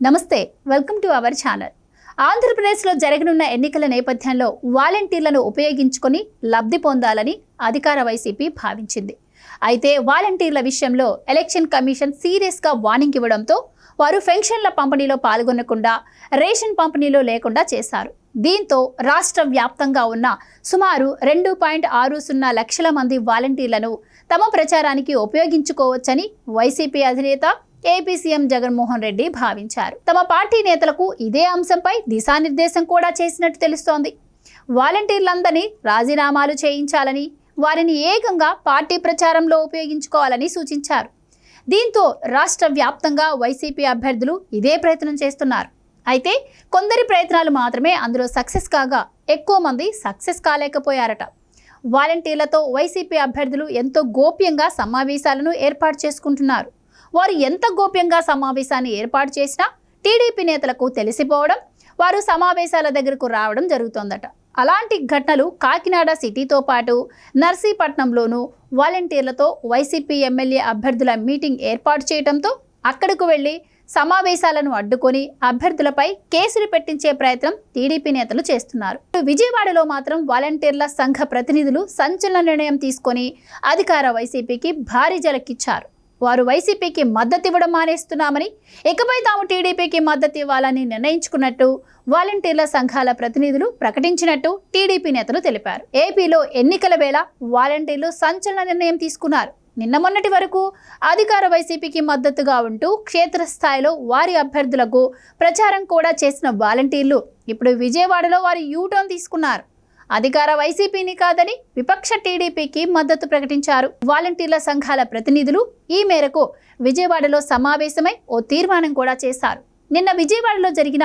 నమస్తే welcome to our channel. ఆంధ్రప్రదేశ్లో జరగనున్న ఎన్నికల నేపథ్యంలో వాలంటీర్లను ఉపయోగించుకొని లబ్ధి పొందాలని అధికార వైసీపీ భావించింది. అయితే వాలంటీర్ల విషయంలో ఎలక్షన్ కమిషన్ సీరియస్గా వార్నింగ్ ఇవ్వడంతో వారు పెన్షన్ల పంపిణీలో పాల్గొనకుండా రేషన్ పంపిణీలో లేకుండా చేశారు. దీంతో రాష్ట్ర వ్యాప్తంగా ఉన్న సుమారు రెండు పాయింట్ ఆరు సున్నా లక్షల మంది వాలంటీర్లను తమ ప్రచారానికి ఉపయోగించుకోవచ్చని వైసీపీ అధినేత ఏపీ సీఎం జగన్మోహన్ రెడ్డి భావించారు. తమ పార్టీ నేతలకు ఇదే అంశంపై దిశానిర్దేశం కూడా చేసినట్టు తెలుస్తోంది. వాలంటీర్లందరినీ రాజీనామాలు చేయించాలని వారిని ఏకంగా పార్టీ ప్రచారంలో ఉపయోగించుకోవాలని సూచించారు. దీంతో రాష్ట్ర వ్యాప్తంగా వైసీపీ అభ్యర్థులు ఇదే ప్రయత్నం చేస్తున్నారు. అయితే కొందరి ప్రయత్నాలు మాత్రమే అందులో సక్సెస్ కాగా ఎక్కువ మంది సక్సెస్ కాలేకపోయారట. వాలంటీర్లతో వైసీపీ అభ్యర్థులు ఎంతో గోప్యంగా సమావేశాలను ఏర్పాటు చేసుకుంటున్నారు. వారు ఎంత గోప్యంగా సమావేశాన్ని ఏర్పాటు చేసినా టీడీపీ నేతలకు తెలిసిపోవడం వారు సమావేశాల దగ్గరకు రావడం జరుగుతోందట. అలాంటి ఘటనలు కాకినాడ సిటీతో పాటు నర్సీపట్నంలోనూ వాలంటీర్లతో వైసీపీ ఎమ్మెల్యే అభ్యర్థుల మీటింగ్ ఏర్పాటు చేయడంతో అక్కడకు వెళ్ళి సమావేశాలను అడ్డుకొని అభ్యర్థులపై కేసులు పెట్టించే ప్రయత్నం టీడీపీ నేతలు చేస్తున్నారు. విజయవాడలో మాత్రం వాలంటీర్ల సంఘ ప్రతినిధులు సంచలన నిర్ణయం తీసుకొని అధికార వైసీపీకి భారీ జలకిచ్చారు. వారు వైసీపీకి మద్దతు ఇవ్వడం మానేస్తున్నామని ఇకపై తాము టీడీపీకి మద్దతు ఇవ్వాలని నిర్ణయించుకున్నట్టు వాలంటీర్ల సంఘాల ప్రతినిధులు ప్రకటించినట్టు టీడీపీ నేతలు తెలిపారు. ఏపీలో ఎన్నికల వేళ వాలంటీర్లు సంచలన నిర్ణయం తీసుకున్నారు. నిన్న మొన్నటి వరకు అధికార వైసీపీకి మద్దతుగా ఉంటూ క్షేత్రస్థాయిలో వారి అభ్యర్థులకు ప్రచారం కూడా చేసిన వాలంటీర్లు ఇప్పుడు విజయవాడలో వారి యూటర్న్ తీసుకున్నారు. అధికార వైసీపీని కాదని విపక్ష టీడీపీకి మద్దతు ప్రకటించారు. వాలంటీర్ల సంఘాల ప్రతినిధులు ఈ మేరకు విజయవాడలో సమావేశమై ఓ తీర్మానం కూడా చేశారు. నిన్న విజయవాడలో జరిగిన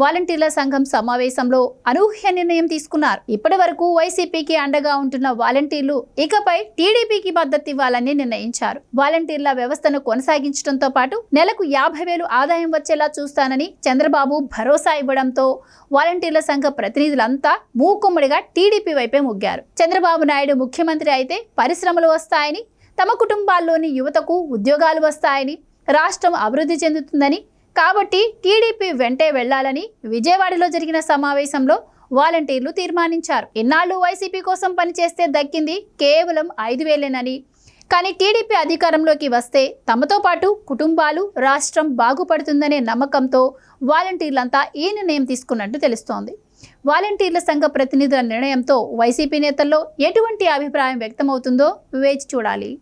వాలంటీర్ల సంఘం సమావేశంలో అనూహ్య నిర్ణయం తీసుకున్నారు. ఇప్పటి వరకు వైసీపీకి అండగా ఉంటున్న వాలంటీర్లు ఇకపై టీడీపీకి మద్దతు ఇవ్వాలని నిర్ణయించారు. వాలంటీర్ల వ్యవస్థను కొనసాగించడంతో పాటు నెలకు యాభై వేలు ఆదాయం వచ్చేలా చూస్తానని చంద్రబాబు భరోసా ఇవ్వడంతో వాలంటీర్ల సంఘ ప్రతినిధులంతా మూకుమ్మడిగా టీడీపీ వైపే ముగ్గారు. చంద్రబాబు నాయుడు ముఖ్యమంత్రి అయితే పరిశ్రమలు వస్తాయని తమ కుటుంబాల్లోని యువతకు ఉద్యోగాలు వస్తాయని రాష్ట్రం అభివృద్ధి చెందుతుందని కాబట్టి టీడీపీ వెంటే వెళ్ళాలని విజయవాడలో జరిగిన సమావేశంలో వాలంటీర్లు తీర్మానించారు. ఇన్నాళ్ళు వైసీపీ కోసం పనిచేస్తే దక్కింది కేవలం ఐదు వేలేనని. కానీ టీడీపీ అధికారంలోకి వస్తే తమతో పాటు కుటుంబాలు రాష్ట్రం బాగుపడుతుందనే నమ్మకంతో వాలంటీర్లంతా ఈ నిర్ణయం తీసుకున్నట్టు తెలుస్తోంది. వాలంటీర్ల సంఘ ప్రతినిధుల నిర్ణయంతో వైసీపీ నేతల్లో ఎటువంటి అభిప్రాయం వ్యక్తమవుతుందో వేచి చూడాలి.